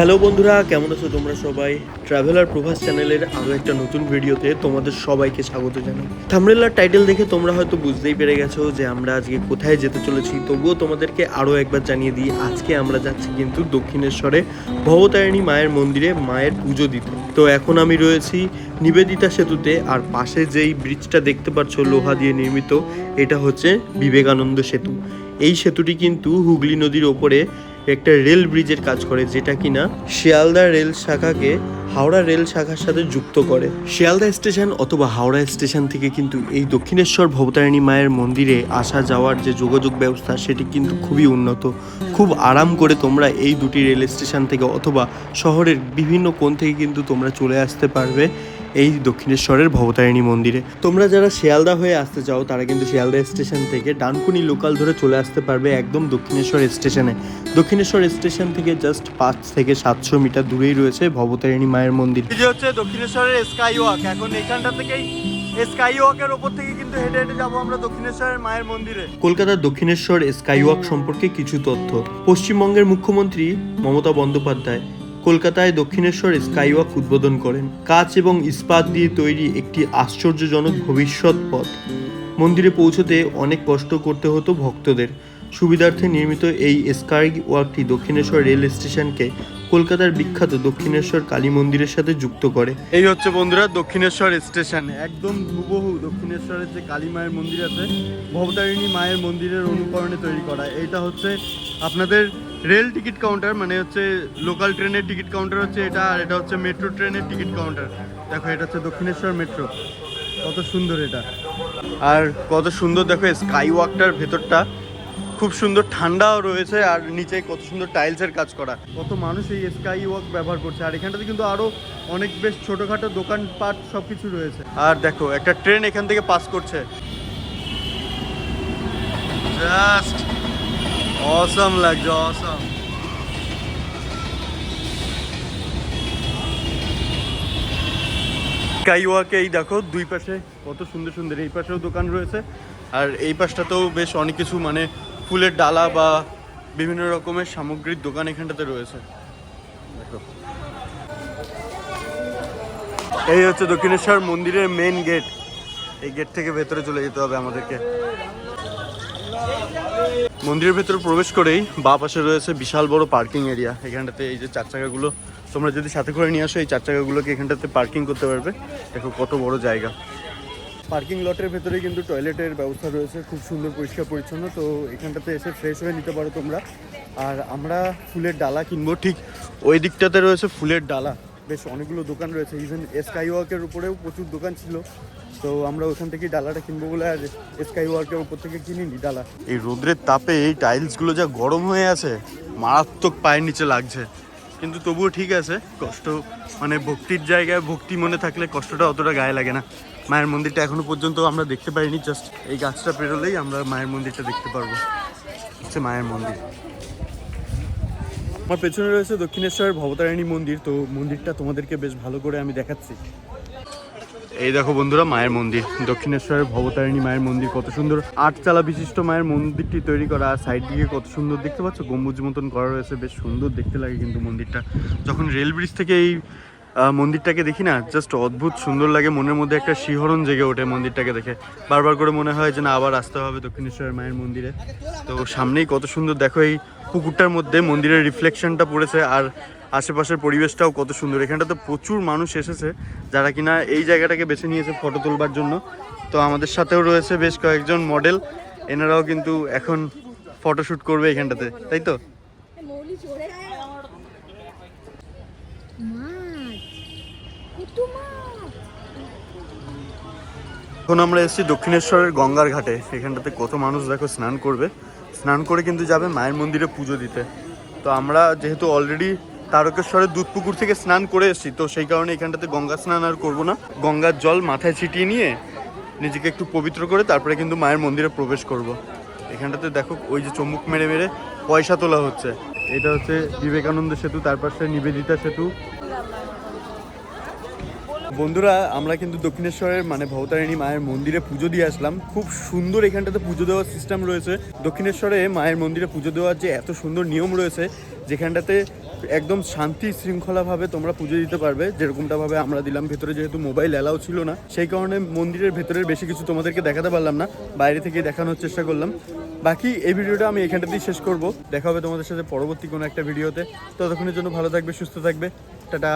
Hello বন্ধুরা, কেমন আছো তোমরা সবাই? ট্রাভেলার প্রভাস চ্যানেলের আরও একটা নতুন ভিডিওতে তোমাদের সবাইকে স্বাগত জানাই। থামরেলার টাইটেল দেখে তোমরা হয়তো বুঝতেই পেরে গেছো যে আমরা আজকে কোথায় যেতে চলেছি। তবুও তোমাদেরকে আরও একবার জানিয়ে দিই, আজকে আমরা যাচ্ছি কিন্তু দক্ষিণেশ্বরে ভবতারিণী মায়ের মন্দিরে মায়ের পুজো দিতে। তো এখন আমি রয়েছি নিবেদিতা সেতুতে, আর পাশে যেই ব্রিজটা দেখতে পাচ্ছ, লোহা দিয়ে নির্মিত, এটা হচ্ছে বিবেকানন্দ সেতু। এই সেতুটি কিন্তু হুগলি নদীর ওপরে একটা রেল ব্রিজের কাজ করে, যেটা কিনা শিয়ালদা রেল শাখাকে হাওড়া রেল শাখার সাথে যুক্ত করে। শিয়ালদা স্টেশন অথবা হাওড়া স্টেশন থেকে কিন্তু এই দক্ষিণেশ্বর ভবতারিণী মায়ের মন্দিরে আসা যাওয়ার যে যোগাযোগ ব্যবস্থা, সেটি কিন্তু খুবই উন্নত। খুব আরাম করে তোমরা এই দুটি রেল স্টেশন থেকে অথবা শহরের বিভিন্ন কোণ থেকে কিন্তু তোমরা চলে আসতে পারবে। এই দক্ষিণেশ্বরের ভবতারিণী মন্দিরে। তোমরা যারা শিয়ালদা হয়ে আসতে চাও তারা কিন্তু শিয়ালদা স্টেশন থেকে ডানকুনি লোকাল ধরে চলে আসতে পারবে একদম দক্ষিণেশ্বর স্টেশনে। দক্ষিণেশ্বর স্টেশন থেকে জাস্ট পাঁচ থেকে সাতশো মিটার দূরেই রয়েছে ভবতারিণী মায়ের মন্দির। যে হচ্ছে দক্ষিণেশ্বরের স্কাই ওয়াক এখন এখানটা থেকেই স্কাই ওয়াকের ওপর থেকে কিন্তু হেঁটে হেঁটে যাব আমরা দক্ষিণেশ্বরের মায়ের মন্দিরে। কলকাতার দক্ষিণেশ্বর স্কাই ওয়াক সম্পর্কে কিছু তথ্য। পশ্চিমবঙ্গের মুখ্যমন্ত্রী মমতা বন্দ্যোপাধ্যায় কলকাতায় দক্ষিণেশ্বর স্কাইওয়াক উদ্বোধন করেন। কাঁচ এবং ইস্পাত দিয়ে তৈরি একটি আশ্চর্যজনক ভবিষ্যৎ পথ। মন্দিরে পৌঁছতে অনেক কষ্ট করতে হতো ভক্তদের। সুবিধার্থে নির্মিত এই স্কাই ওয়াকটি দক্ষিণেশ্বর রেল স্টেশনকে কলকাতার বিখ্যাত দক্ষিণেশ্বর কালী মন্দিরের সাথে যুক্ত করে। এই হচ্ছে বন্ধুরা, দক্ষিণেশ্বর স্টেশন। একদম হুবহু দক্ষিণেশ্বরের যে কালী মায়ের মন্দির আছে, ভবতারিণী মায়ের মন্দিরের অনুকরণে তৈরি করা। এটা হচ্ছে আপনাদের রেল টিকিট কাউন্টার মানে হচ্ছে লোকাল ট্রেনের টিকিট কাউন্টার হচ্ছে এটা, আর এটা হচ্ছে মেট্রো ট্রেনের টিকিট কাউন্টার। দেখো, এটা হচ্ছে দক্ষিণেশ্বর মেট্রো। কত সুন্দর এটা। আর কত সুন্দর, দেখো স্কাই ওয়াকটার ভেতরটা। খুব সুন্দর ঠান্ডাও রয়েছে, আর নিচে কত সুন্দর টাইলসের কাজ করা। কত মানুষ এই স্কাই ওয়াক ব্যবহার করছে। আর এখানটাতে কিন্তু আরও অনেক বেশ ছোটখাটো দোকানপাট সব কিছু রয়েছে। আর দেখো, একটা ট্রেন এখান থেকে পাস করছে। জাস্ট অসম লাগছে অসম স্কাই ওয়াকে এই দেখো, দুই পাশে কত সুন্দর সুন্দর, এই পাশেও দোকান রয়েছে। আর এই পাশটাতেও বেশ অনেক কিছু মানে ফুলের ডালা বা বিভিন্ন রকমের সামগ্রীর দোকান এখানটাতে রয়েছে। দেখো। এই হচ্ছে দক্ষিণেশ্বর মন্দিরের মেন গেট এই গেট থেকে ভেতরে চলে যেতে হবে আমাদেরকে। মন্দিরের ভেতরে প্রবেশ করেই বা পাশে রয়েছে বিশাল বড় পার্কিং এরিয়া। এখানটাতে এই যে চার চাকাগুলো, তোমরা যদি সাথে করে নিয়ে আসো, এই চার চাকাগুলোকে এখানটাতে পার্কিং করতে পারবে। দেখো কত বড় জায়গা। পার্কিং লটের ভেতরে কিন্তু টয়লেটের ব্যবস্থা রয়েছে, খুব সুন্দর, পরিষ্কার, পরিচ্ছন্ন। তো এখানটাতে এসে ফ্রেশ হয়ে নিতে পারো তোমরা। আর আমরা ফুলের ডালা কিনবো, ঠিক ওই দিকটাতে রয়েছে ফুলের ডালা। বেশ অনেকগুলো দোকান রয়েছে। ইভেন স্কাই ওয়ার্কের উপরেও প্রচুর দোকান ছিল। তো আমরা ওখান থেকে ডালাটা কিনবো বলে আর স্কাই ওয়ার্কের উপর থেকে কিনিনি ডালা। এই রোদ্রের তাপে এই টাইলসগুলো যা গরম হয়ে আছে, মারাত্মক পায়ের নিচে লাগছে। কিন্তু তবুও ঠিক আছে, কষ্ট মানে ভক্তির জায়গায় ভক্তি মনে থাকলে কষ্টটা অতটা গায়ে লাগে না। মায়ের মন্দিরটা এখনও পর্যন্ত আমরা দেখতে পাইনি জাস্ট এই গাছটা পেরোলেই আমরা মায়ের মন্দিরটা দেখতে পারব। হচ্ছে মায়ের মন্দির। আমার পেছনে রয়েছে দক্ষিণেশ্বরের ভবতারিণী মন্দির, তো মন্দিরটা তোমাদেরকে বেশ ভালো করে আমি দেখাচ্ছি। এই দেখো বন্ধুরা, মায়ের মন্দির। দক্ষিণেশ্বরের ভবতারিণী মায়ের মন্দির, কত সুন্দর। আটচালা বিশিষ্ট মায়ের মন্দিরটি তৈরি করা সাইড দিকে কত সুন্দর দেখতে পাচ্ছ, গম্বুজ মতন করা রয়েছে, বেশ সুন্দর দেখতে লাগে কিন্তু মন্দিরটা। যখন রেল ব্রিজ থেকে এই মন্দিরটাকে দেখি না জাস্ট অদ্ভুত সুন্দর লাগে, মনের মধ্যে একটা শিহরণ জেগে ওঠে মন্দিরটাকে দেখে। বারবার করে মনে হয় যে না, আবার আসতে হবে দক্ষিণেশ্বরের মায়ের মন্দিরে। তো সামনেই কত সুন্দর, দেখো এই পুকুরটার মধ্যে মন্দিরের রিফ্লেকশনটা পড়েছে আর আশেপাশের পরিবেশটাও কত সুন্দর। এখানটাতে প্রচুর মানুষ এসেছে যারা কিনা এই জায়গাটাকে বেছে নিয়েছে ফটো তোলবার জন্য। তো আমাদের সাথেও রয়েছে বেশ কয়েকজন মডেল এনারাও কিন্তু এখন ফটোশ্যুট করবে এখানটাতে, তাই তো? এখন আমরা এসেছি দক্ষিণেশ্বরের গঙ্গার ঘাটে। এখানটাতে কত মানুষ দেখো স্নান করবে। স্নান করে কিন্তু যাবে মায়ের মন্দিরে পুজো দিতে। তো আমরা যেহেতু অলরেডি তারকেশ্বরের দুধপুকুর থেকে স্নান করে এসেছি, তো সেই কারণে এখানটাতে গঙ্গা স্নান আর করব না। গঙ্গার জল মাথায় ছিটিয়ে নিয়ে নিজেকে একটু পবিত্র করে তারপরে কিন্তু মায়ের মন্দিরে প্রবেশ করব। এখানটাতে দেখো ওই যে চম্মুক মেরে মেরে পয়সা তোলা হচ্ছে। এটা হচ্ছে বিবেকানন্দ সেতু, তার পাশে নিবেদিতা সেতু। বন্ধুরা, আমরা কিন্তু দক্ষিণেশ্বরের মানে ভবতারিণী মায়ের মন্দিরে পুজো দিয়ে আসলাম। খুব সুন্দর এখানটাতে পুজো দেওয়ার সিস্টেম রয়েছে। দক্ষিণেশ্বরে মায়ের মন্দিরে পুজো দেওয়ার যে এত সুন্দর নিয়ম রয়েছে, যেখানটাতে একদম শান্তি শৃঙ্খলাভাবে তোমরা পুজো দিতে পারবে। যেরকমটাভাবে আমরা দিলাম, ভেতরে যেহেতু মোবাইল অ্যালাউ ছিল না, সেই কারণে মন্দিরের ভেতরের বেশি কিছু তোমাদেরকে দেখাতে পারলাম না। বাইরে থেকে দেখানোর চেষ্টা করলাম। বাকি এই ভিডিওটা আমি এখানটাতেই শেষ করব। দেখা হবে তোমাদের সাথে পরবর্তী কোনো একটা ভিডিওতে। ততক্ষণের জন্য ভালো থাকবে, সুস্থ থাকবে। টাটা!